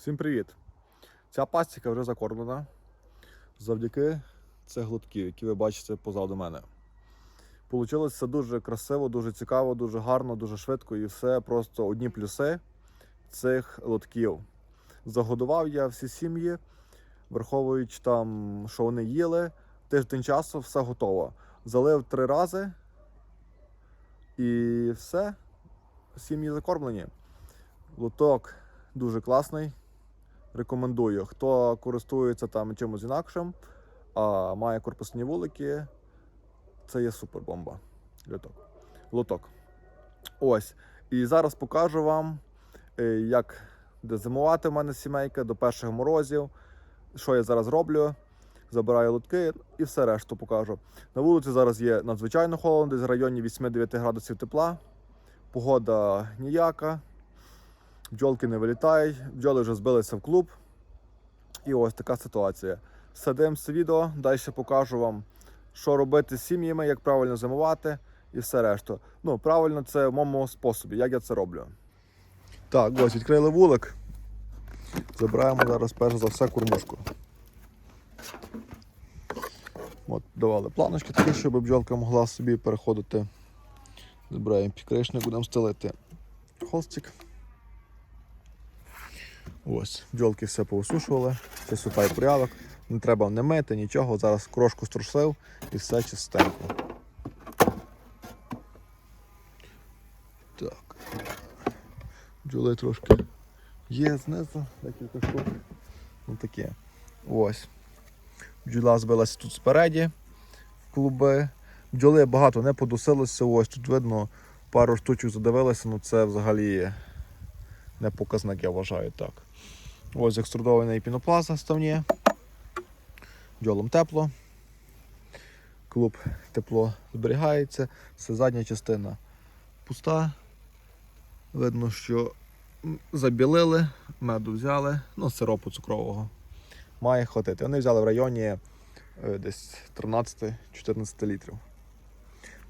Всім привіт! Ця пастіка вже закормлена завдяки цих глотків, які ви бачите позаду мене. Получилось все дуже красиво, дуже цікаво, дуже гарно, дуже швидко і все просто одні плюси цих лотків. Загодував я всі сім'ї, враховуючи там, що вони їли, тиждень часу все готово. Залив три рази і все. Сім'ї закормлені. Лоток дуже класний. Рекомендую. Хто користується там чимось інакшим, а має корпусні вулики, це є супер бомба. Лоток. Лоток. Ось. І зараз покажу вам, е, як де зимувати в мене сімейка до перших морозів. Що я зараз роблю? Забираю лотки і все решту покажу. На вулиці зараз є надзвичайно холодно, десь в районі 8-9 градусів тепла. Погода ніяка. Бджолки не вилітають, бджоли вже збилися в клуб. І ось така ситуація. Садимося відео, далі покажу вам, що робити з сім'ями, як правильно зимувати і все решту. Ну, правильно, це в моєму способі, як я це роблю. Так, ось відкрили вулик. Забираємо зараз перш за все кормушку. От, давали планочки такі, щоб бджолка могла собі переходити. Забираємо підкришник, будемо стелити холстик. Ось, бджолки все повисушували, чистота і порядок. Не треба не мити, нічого. Зараз крошку струсив і все чистенько. Так. Бджоли трошки є знизу, декілька штук. Ну таке. Ось. Бджола збилася тут спереді в клуби. Бджоли багато не подусилося. Ось тут видно, пару штучок задивилися, ну це взагалі не показник, я вважаю так. Ось екструдований пінопласт ставні. Бджолам тепло. Клуб тепло зберігається. Це задня частина пуста. Видно, що забілили, меду взяли, ну, сиропу цукрового. Має хватити. Вони взяли в районі е, десь 13-14 літрів.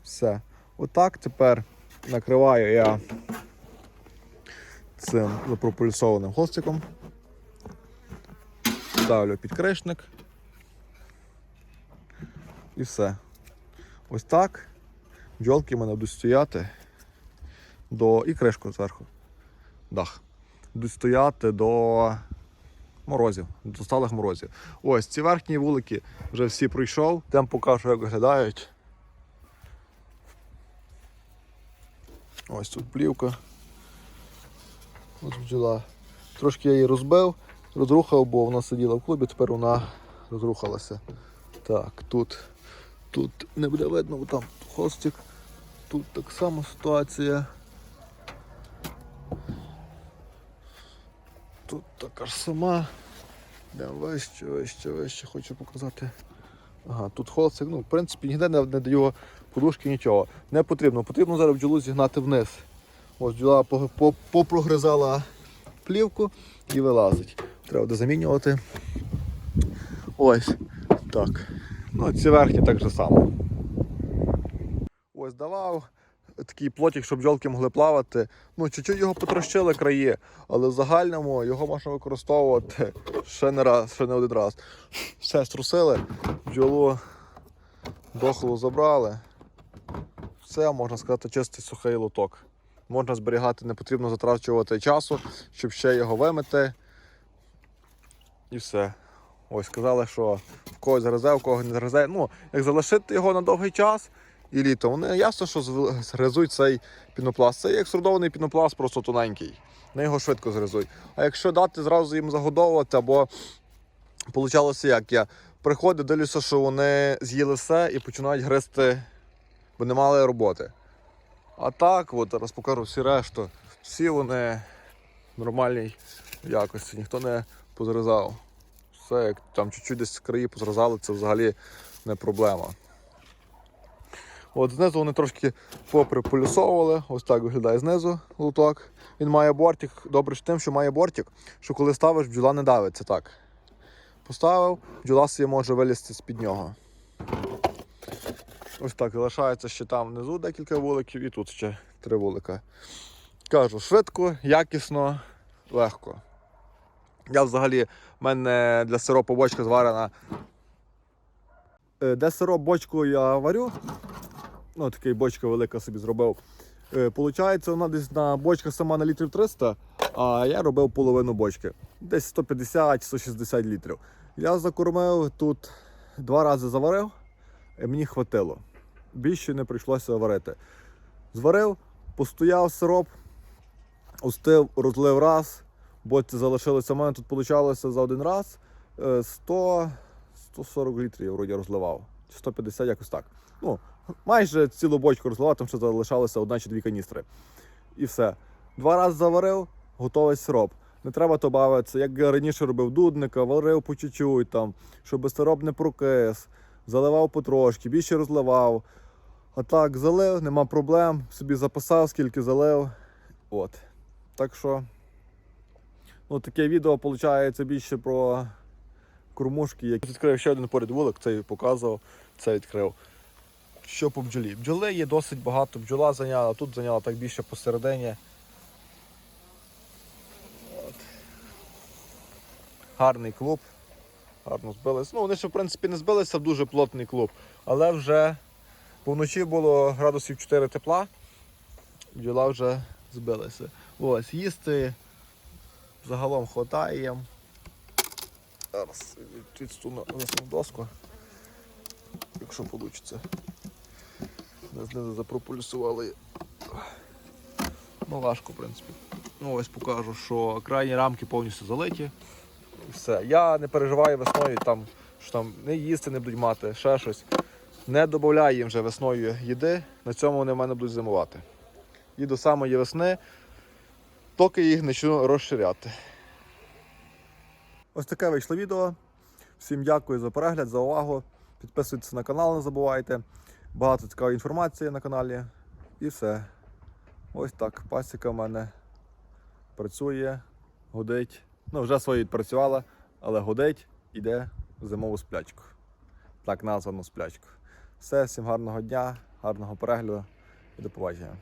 Все. Отак тепер накриваю я цим запропульсованим холстиком. Ставлю підкришник. І все. Ось так бджолки в мене будуть стояти до. і кришку зверху. Дах. Будуть стояти до морозів, до сталих морозів. Ось ці верхні вулики вже всі пройшов. Там покажу, як виглядають. Ось тут плівка. Ось бджола. Трошки я її розбив, розрухав, бо вона сиділа в клубі, тепер вона розрухалася. Так, тут, тут не буде видно, бо там хостик. Тут так само ситуація. Тут така ж сама. Йдемо вище, вище, вище, хочу показати. Ага, тут холстик, ну, в принципі, ніде не, не даю подушки, нічого. Не потрібно. Потрібно зараз бджолу зігнати вниз. Ось бджола по- по- попрогризала плівку і вилазить. Треба буде замінювати. Ось. Так. Ну, ці верхні так же само. Ось давав такий плотик, щоб бджолки могли плавати. Ну, чуть-чуть його потрощили краї, але в загальному його можна використовувати ще не раз, ще не один раз. Все струсили, бджолу дохлу забрали. Все, можна сказати, чистий сухий лоток. Можна зберігати, не потрібно затрачувати часу, щоб ще його вимити. І все. Ось сказали, що в когось гризе, в кого не гризе. Ну, як залишити його на довгий час і літо, вони ясно, що згризуть цей пінопласт. Це як сордований пінопласт, просто тоненький. Вони його швидко згризуть. А якщо дати зразу їм загодовувати, або получалося як я приходив, дивлюся, що вони з'їли все і починають гризти, бо не мали роботи. А так, от зараз покажу всі решту. Всі вони нормальній якості, ніхто не позрізав. Все, як там чуть-чуть десь краї позрізали, це взагалі не проблема. От знизу вони трошки поприполюсовували, ось так виглядає знизу луток. Він має бортик. Добре ж тим, що має бортик, що коли ставиш, бджола не давиться так. Поставив, бджола собі може вилізти з-під нього. Ось так залишається ще там внизу декілька вуликів і тут ще три вулика. Кажу, швидко, якісно, легко. Я взагалі, в мене для сиропу бочка зварена. Е, Де сироп бочку я варю, ну такий бочка велика собі зробив. Е, Получається, вона десь на бочка сама на літрів 300, а я робив половину бочки. Десь 150-160 літрів. Я закормив тут два рази заварив, і мені хватило. Більше не прийшлося варити. Зварив, постояв сироп, устив, розлив раз. Боці залишилося. У мене тут вийшло за один раз е, 100, 140 літрів я вроді розливав. Чи 150, якось так. Ну, майже цілу бочку розливав, тому що залишалося одна чи дві каністри. І все. Два рази заварив, готовий сироп. Не треба то бавитися, як раніше робив дудника, варив по чуть-чуть, там, щоб сироп не прокис, заливав потрошки, більше розливав. А так, залив, нема проблем, собі записав, скільки залив. От. Так що, ну, таке відео виходить більше про кормушки. Як... Відкрив ще один поряд вулик, цей показував, це відкрив. Що по бджолі? Бджоли є досить багато. Бджола зайняла, тут зайняла так більше посередині. От. Гарний клуб. Гарно збились. Ну, вони ще, в принципі, не збилися в дуже плотний клуб. Але вже вночі було градусів 4 тепла. Бджола вже збилася. Ось, їсти загалом хватає. Зараз відстуну висну доску, якщо вийде. Не знизу запропульсували. Ну, важко, в принципі. Ну, ось покажу, що крайні рамки повністю залиті. Все. Я не переживаю весною, там, що там не їсти не будуть мати, ще щось. Не додаю їм вже весною їди, на цьому вони в мене будуть зимувати. І до самої весни, поки їх почну розширяти. Ось таке вийшло відео. Всім дякую за перегляд, за увагу. Підписуйтесь на канал, не забувайте. Багато цікавої інформації на каналі. І все. Ось так. Пасіка в мене працює, гудить. Ну, вже своє відпрацювала, але гудить, іде в зимову сплячку. Так названу сплячку. Все, всім гарного дня, гарного перегляду і до побачення.